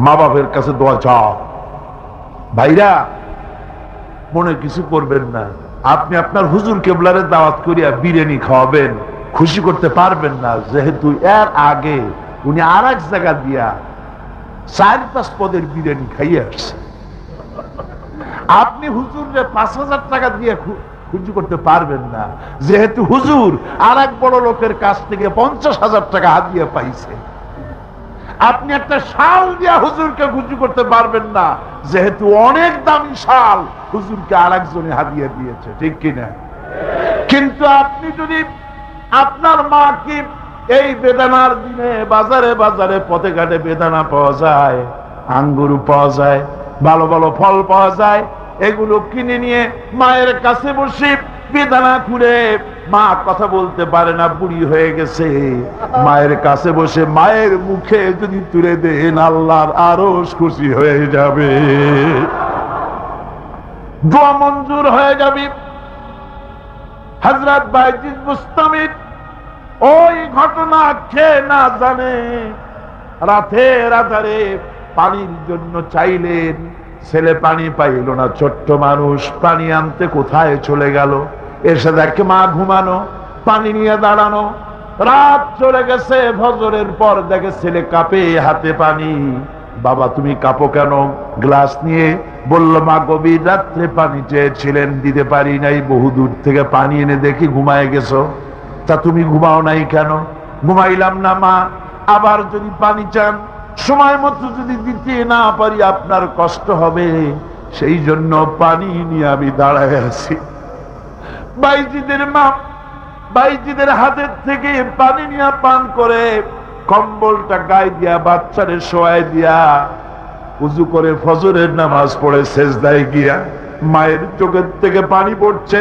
মা বাপের কাছে দোয়া চাও। ভাইরা, মনে কিছু করবেন না। আপনি আপনার হুজুর কেবলারে দাওয়াত করিয়া বিরিয়ানি খাওয়াবেন, খুশি করতে পারবেন না। যেহেতু এর আগে উনি আর এক জায়গা দিয়া চার, পাঁচ পদের বিরিয়ানি খাইয়ে আসছে আপনি হুজুরে পাঁচ হাজার টাকা দিয়ে খু- খুশি করতে পারবেন না। যেহেতু হুজুর আর এক বড় লোকের কাছ থেকে পঞ্চাশ হাজার টাকা হাত দিয়ে পাইছে। আপনি একটা শাল দিয়া হুজুরকে খুশি করতে পারবেন না। যেহেতু অনেক দামি শাল হুজুরকে আর একজনে হারিয়ে দিয়েছে, ঠিক কিনা? কিন্তু আপনি যদি আপনার মাকে এই বেদানার দিনে বাজারে বাজারে পথে ঘাটে বেদানা পাওয়া যায়, আঙ্গুর পাওয়া যায়, ভালো ভালো ফল পাওয়া যায়, এগুলো কিনে নিয়ে মায়ের কাছে বসে বেদানা খুঁড়ে মা কথা বলতে পারে না, বুড়ি হয়ে গেছে। মায়ের কাছে বসে মায়ের মুখে যদি তুলে দেন, আল্লাহর আরও খুশি হয়ে যাবে। দোয়া মঞ্জুর হয়ে যাবে। হজরত বাইজিদ মুস্তামিদ ওই ঘটনা কে না জানে। রাতে রাতারে পানির জন্য চাইলেন, ছেলে পানি পাইল না, ছোট্ট মানুষ পানি আনতে কোথায় চলে গেল? এসে দেখে মা ঘুমানো, পানি নিয়ে দাঁড়ানো। রাত চলে গেছে, ফজরের পর দেখে ছেলে কাপে হাতে পানি। বাবা, তুমি কাপো কেন? গ্লাস নিয়ে বলল, মা, গভীর রাত্রে পানি চেয়েছিলেন, দিতে পারি নাই। বহু দূর থেকে পানি এনে দেখি ঘুমায় গেছো। তা তুমি ঘুমাও নাই কেন? ঘুমাইলাম না, মা। আবার যদি পানি চান, সময় মতো যদি দিতে না পারি, আপনার কষ্ট হবে। সেই জন্য পানি নিয়ে আমি দাঁড়ায় আছি। বাইজিদের মা বাইজিদের হাতের থেকে পানি নিয়ে পান করে, কম্বলটা গায়ে দিয়া, বাচ্চারে শোয়াই দিয়া, উজু করে ফজরের নামাজ পড়ে শেষদায় গিয়া মায়ের চোখের থেকে পানি পড়ছে।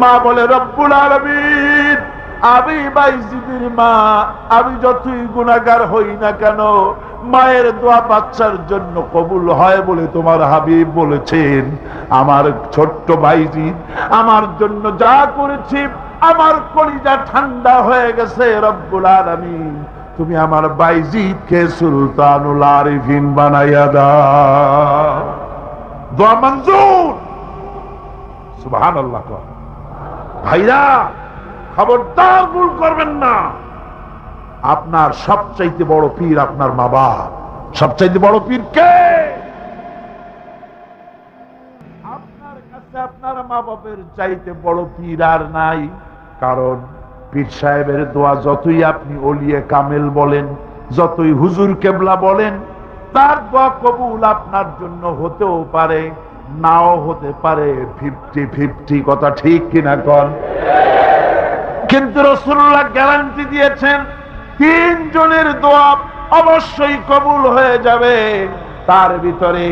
মা বলে, রব্বুল আলমিন। আমি মা, আমি যতই গুণাগার হই না কেন, মায়ের দোয়া বাচ্চার জন্য কবুল হয় বলে তোমার হাবিব বলেছেন। আমার ছোট্ট বাইজি, আমার জন্য যা করেছি, আমার কলিজা ঠান্ডা হয়ে গেছে, রব্বুল আলমিন। তুমি আমার বাইজিদকে সুলতানুল আরিফিন বানাইয়া দাও। দোয়া মঞ্জুর। সুবহানাল্লাহ ভাইরা খবরদার ভুল করবেন না। আপনার সবচাইতে বড় পীর আপনার মা বাপ। সবচাইতে বড় পীর কে? আপনার কাছে আপনার মা বাপের চাইতে বড় পীর আর নাই। কারণ পীর সাহেবের দোয়া যতই আপনি অলিয়ে কামেল বলেন, যতই হুজুর কেবলা বলেন, তার দোয়া কবুল আপনার জন্য হতেও পারে, নাও হতে পারে ফিফটি ফিফটি। কথা ঠিক কিনা কন? কিন্তু রসুল্লাহ গ্যারান্টি দিয়েছেন, তিনজনের দোয়া অবশ্যই কবুল হয়ে যাবে। তার ভিতরে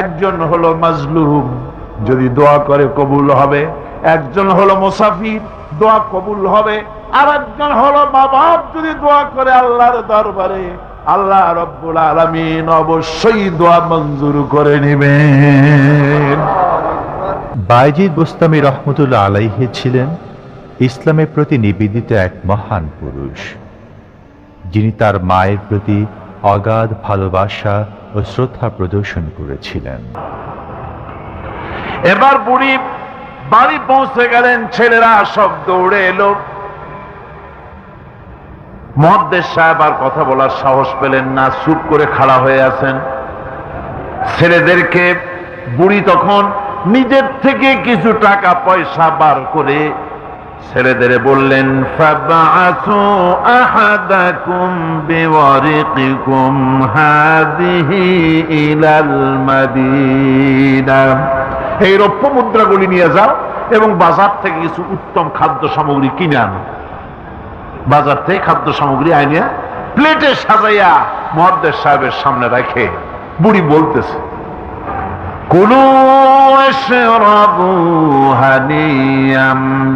একজন হলো মাজলুম, যদি দোয়া করে কবুল হবে। একজন হলো মুসাফির, দোয়া কবুল হবে। আর একজন হলো মা বাপ যদি দোয়া করে আল্লাহর দরবারে। আল্লাহ রব্বুল আলমিন অবশ্যই দোয়া মঞ্জুর করে নেবেন। বাইজিদ বুস্তামি রহমতুল্লাহ আলাইহে ছিলেন। ইসলামের প্রতি নিবেদিত এক মহান পুরুষ। যিনি তার মায়ের প্রতি অগাধ ভালোবাসা ও শ্রদ্ধা প্রদর্শন করেছিলেন। এবার বুড়ি বাড়ি পৌঁছে গেলেন, ছেলেরা সব দৌড়ে এলো। মহাদ্দেশ সাহেব আর কথা বলার সাহস পেলেন না, চুপ করে খাড়া হয়ে আছেন। ছেলেদেরকে বুড়ি তখন নিজের থেকে কিছু টাকা পয়সা বার করে ছেলেদের বললেন, ফাবআসু আহাদাকুম বিওয়ারিকিকুম হাদিহি ইলাল এই রৌপ্য মুদ্রাগুলি নিয়ে যাও এবং বাজার থেকে কিছু উত্তম খাদ্য সামগ্রী কিনে আনো। বাজার থেকে খাদ্য সামগ্রী আইনে প্লেটে সাজাইয়া মহাদ্দেশ সাহেবের সামনে রাখে বুড়ি বলতেছে কুলু واشربوا هنيئا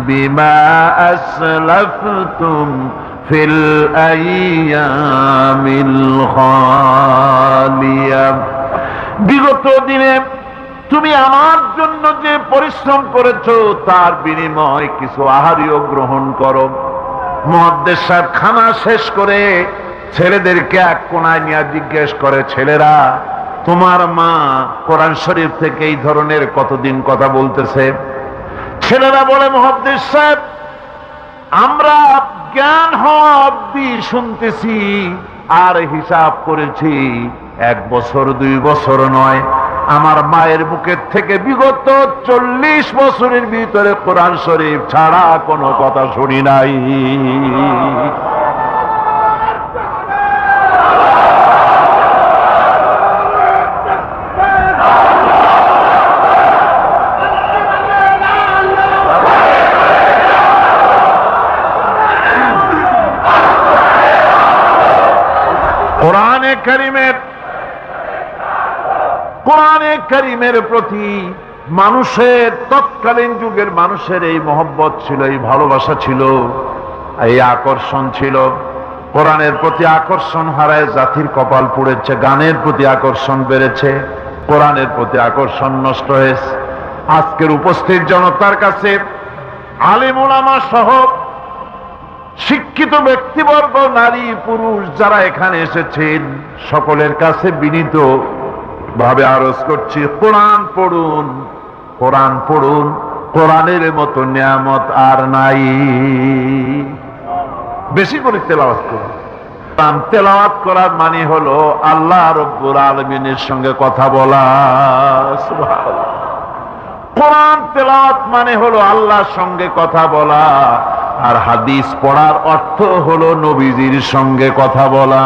بما أسلفتم في الأيام الخالية বিগত দিনে তুমি আমার জন্য যে পরিশ্রম করেছো তার বিনিময় কিছু আহারিও গ্রহণ করো মহাদ্দেশ সাহেব খানা শেষ করে ছেলেদেরকে এক কোনায় নিয়ে জিজ্ঞেস করে ছেলেরা তোমার মা কোরআন শরীফ থেকে এই ধরনের কতদিন কথা বলতেছে? ছেলেরা বলে মহাদ্দেশ সাহেব, আমরা জ্ঞান হওয়া অব্দি শুনতেছি আর হিসাব করেছি, এক বছর, দুই বছর নয়। আমার মায়ের বুকের থেকে বিগত চল্লিশ বছরের ভিতরে কোরআন শরীফ ছাড়া কোনো কথা শুনি নাই কোরআনে করিমের কোরআনে করিমের প্রতি মানুষের তৎকালীন যুগের মানুষের এই মহব্বত ছিল, এই ভালোবাসা ছিল, এই আকর্ষণ ছিল। কোরআনের প্রতি আকর্ষণ হারায়, জাতির কপাল পুড়েছে, গানের প্রতি আকর্ষণ বেড়েছে, কোরআনের প্রতি আকর্ষণ নষ্ট হয়েছে। আজকের উপস্থিত জনতার কাছে আলিমুলামা সহ শিক্ষিত ব্যক্তিবর্গ, নারী, পুরুষ যারা এখানে এসেছেন, সকলের কাছে বিনীত ভাবে আরজ করছি, কোরআন পড়ুন কোরআন পড়ুন, কোরআনের মতো নিয়ামত আর নাই। বেশি করে তেলাওয়াত করুন। তেলাওয়াত করার মানে হলো আল্লাহ রব্বুর আলমিনের সঙ্গে কথা বলা। কোরআন তেলাওয়াত মানে হলো আল্লাহর সঙ্গে কথা বলা। আর হাদিস পড়ার অর্থ হলো নবীজির সঙ্গে কথা বলা।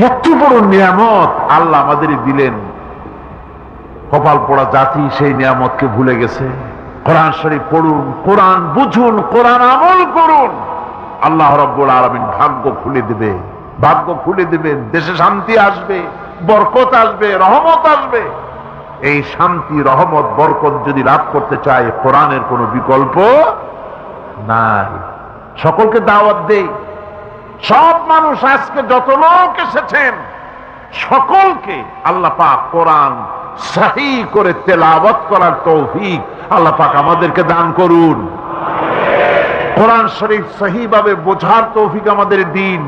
এত বড় নিয়ামত। আল্লাহ আমাদের দিলেন। কপাল পড়া জাতি সেই নিয়ামতকে ভুলে গেছে। কোরআন শরীফ পড়ুন, কোরআন বুঝুন, কোরআন আমল করুন। আল্লাহ রব্বুল আলমিন ভাগ্য খুলে দেবে। ভাগ্য খুলে দেবেন, দেশে শান্তি আসবে, বরকত আসবে, রহমত আসবে। এই শান্তি, রহমত, বরকত যদি লাভ করতে চায়, কোরআনের কোনো বিকল্প নাই। সকলকে দাওয়াত দেই। সব মানুষ আজকে যত লোক এসেছেন, সকলকে আল্লাহ পাক কোরআন সাহি করে তেলাওয়াত করার তৌফিক আল্লাহ পাক আমাদেরকে দান করুন। কোরআন শরীফ সহিভাবে বোঝার তৌফিক আমাদের দিন।